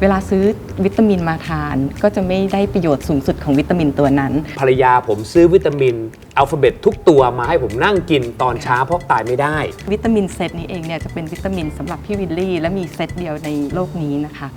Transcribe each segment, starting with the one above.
เวลาซื้อวิตามินมาทาน ก็จะไม่ได้ประโยชน์สูงสุดของวิตามินตัวนั้น ภรรยาผมซื้อวิตามินอัลฟาเบตทุกตัวมาให้ผมนั่งกินตอนเช้าเพราะตายไม่ได้ วิตามินเซตนี้เองเนี่ยจะเป็นวิตามินสำหรับพี่วิลลี่ และมีเซตเดียวในโลกนี้นะคะ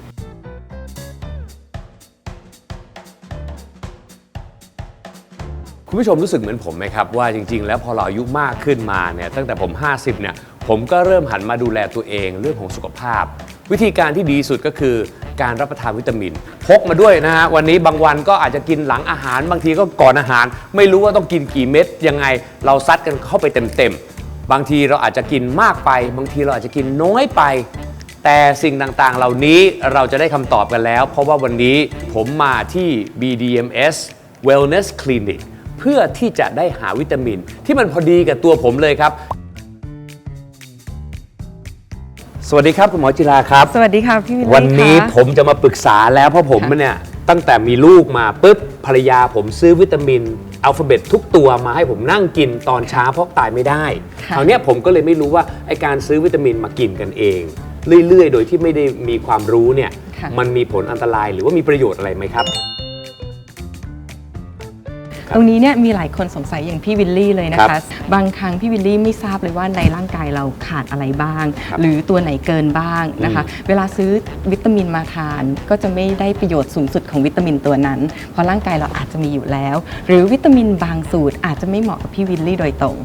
คุณผู้ชมรู้สึกเหมือนผมไหมครับ ว่าจริง ๆ แล้วพอเราอายุมากขึ้นมาเนี่ยตั้งแต่ผม 50เนี่ยผมก็เริ่มหันมาดูแลตัวเองเรื่องของสุขภาพ วิธีการที่ดีสุดก็คือการรับประทานวิตามิน พกมาด้วยนะฮะวันนี้บางวันก็อาจจะกินหลังอาหาร บางทีก็ก่อนอาหาร ไม่รู้ว่าต้องกินกี่เม็ดยังไง เราซัดกันเข้าไปเต็มๆบางทีเราอาจจะกินมากไป บางทีเราอาจจะกินน้อยไป แต่สิ่งต่างๆ เหล่านี้เราจะได้คำตอบกันแล้ว เพราะว่าวันนี้ผมมาที่ BDMS Wellness Clinic เพื่อที่จะได้หาวิตามิน ที่มันพอดีกับตัวผมเลยครับ สวัสดีครับคุณหมอจิราครับ สวัสดีค่ะพี่วิลลี่วันนี้ค่ะ ผมจะมาปรึกษาแล้วเพราะผมค่ะเนี่ยตั้งแต่มีลูกมาปุ๊บภรรยาผมซื้อวิตามินอัลฟาเบตทุกตัวมาให้ผมนั่งกินตอนเช้าเพราะตายไม่ได้ค่ะ คราวเนี้ยผมก็เลยไม่รู้ว่าไอการซื้อวิตามินมากินกันเอง เรื่อยๆ โดยที่ไม่ได้มีความรู้เนี่ยค่ะ มันมีผลอันตรายหรือว่ามีประโยชน์อะไรไหมครับครับ ตรงนี้เนี่ยมีหลายคนสงสัยอย่างพี่วิลลี่เลยนะครัคะบบางครั้งพี่วิลลี่ไม่ทราบเลยว่าในร่างกายเราขาดอะไรบ้างครับหรือตัวไหนเกินบ้างนะคะ เวลาซื้อวิตามินมาทาน ก็จะไม่ได้ประโยชน์สูงสุดของวิตามินตัวนั้น เพราะร่างกายเราอาจจะมีอยู่แล้ว หรือวิตามินบางสูตรอาจจะไม่เหมาะกับพี่วิลลี่โดยตรง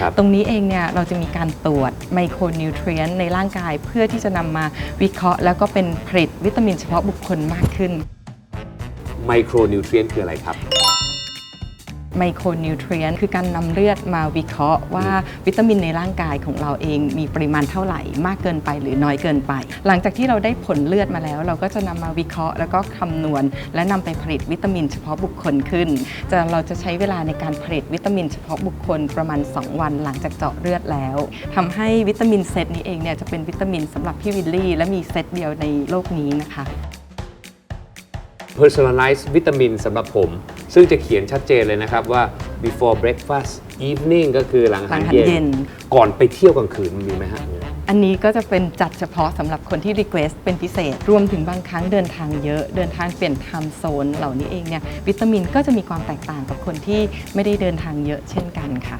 ครับตรงนี้เองเนี่ยเราจะมีการตรวจไมโครนิวเทรียนในร่างกายเพื่อที่จะนำมาวิเคราะห์ แล้วก็เป็นผลิตวิตามินเฉพาะบุคคลมากขึ้นไมโครนิวเทรียนคืออะไรครับ ไมโครนิวเทรียนคือการนำเลือดมาวิเคราะห์ว่าวิตามินในร่างกายของเราเองมีปริมาณเท่าไหร่มากเกินไปหรือน้อยเกินไป หลังจากที่เราได้ผลเลือดมาแล้ว เราก็จะนำมาวิเคราะห์ แล้วก็คำนวณ และนำไปผลิตวิตามินเฉพาะบุคคลขึ้นจะเราจะใช้เวลาในการผลิตวิตามินเฉพาะบุคคลประมาณ 2 วันหลังจากเจาะเลือดแล้วทำให้วิตามินเซตนี้เองเนี่ยจะเป็นวิตามินสำหรับพี่วิลลี่ และมีเซตเดียวในโลกนี้นะคะ personalized วิตามินสำหรับผม ซึ่งจะเขียนชัดเจนเลยนะครับว่า before breakfast evening ก็คือหลังอาหารหลังอาหารเย็เย็น น ก่อนไปเที่ยวกลางคืนมีไหมฮะ อันนี้ก็จะเป็นจัดเฉพาะสำหรับคนที่ request เป็นพิเศษ รวมถึงบางครั้งเดินทางเยอะ เดินทางเปลี่ยน time zone เหล่านี้เองเนี่ยวิตามินก็จะมีความแตกต่างกับคนที่ไม่ได้เดินทางเยอะเช่นกันค่ะ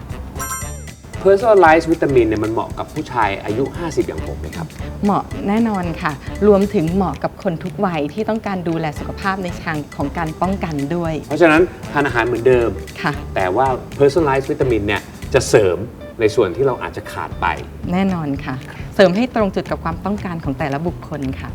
personalized วิตามินเนี่ยมันเหมาะกับผู้ชายอายุ 50 อย่างผมไหมครับ เหมาะแน่นอนค่ะ รวมถึงเหมาะกับคนทุกวัยที่ต้องการดูแลสุขภาพในทางของการป้องกันด้วย เพราะฉะนั้นทานอาหารเหมือนเดิม ค่ะ แต่ว่า personalized วิตามินเนี่ยจะเสริมในส่วนที่เราอาจจะขาดไป แน่นอนค่ะ เสริมให้ตรงจุดกับความต้องการของแต่ละบุคคลค่ะ